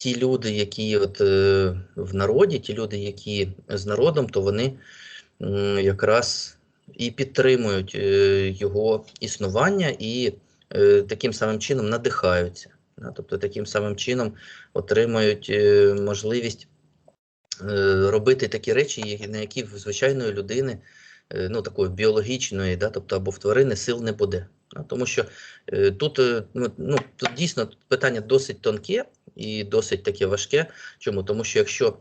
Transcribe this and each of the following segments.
ті люди, які от е, в народі, ті люди, які з народом, то вони м, якраз і підтримують е, його існування і е, таким самим чином надихаються. Да? Тобто таким самим чином отримують е, можливість е, робити такі речі, на які в звичайної людини, е, ну такої біологічної, да, тобто або в тварини сил не буде. Тому що е, тут, е, ну, ну, тут дійсно питання досить тонке і досить таке важке. Чому? Тому що якщо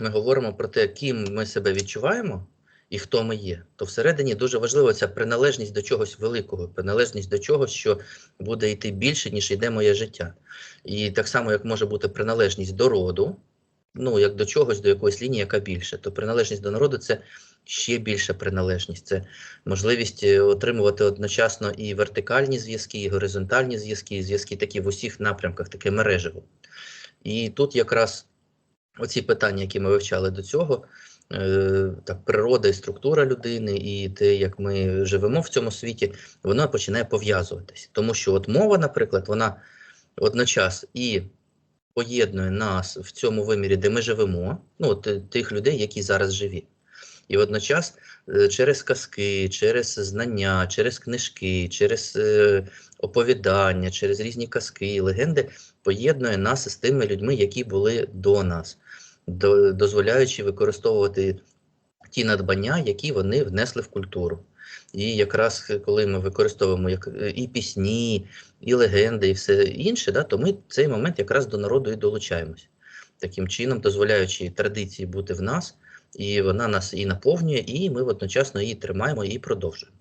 ми говоримо про те, ким ми себе відчуваємо і хто ми є, то всередині дуже важлива ця приналежність до чогось великого, приналежність до чогось, що буде йти більше, ніж йде моє життя. І так само, як може бути приналежність до роду, ну як до чогось, до якоїсь лінії, яка більше, то приналежність до народу це ще більша приналежність. Це можливість е, отримувати одночасно і вертикальні зв'язки, і горизонтальні зв'язки, і зв'язки такі в усіх напрямках, таке мережево. І тут якраз оці питання, які ми вивчали до цього, е, так, природа і структура людини, і те, як ми живемо в цьому світі, воно починає пов'язуватись. Тому що от мова, наприклад, вона водночас і поєднує нас в цьому вимірі, де ми живемо, ну от е, тих людей, які зараз живі. І водночас е, через казки, через знання, через книжки, через е, оповідання, через різні казки легенди поєднує нас з тими людьми, які були до нас, до, дозволяючи використовувати ті надбання, які вони внесли в культуру. І якраз е, коли ми використовуємо як е, і пісні, і легенди, і все інше, да, то ми цей момент якраз до народу і долучаємось. Таким чином, дозволяючи традиції бути в нас, і вона нас і наповнює, і ми одночасно її тримаємо і продовжуємо.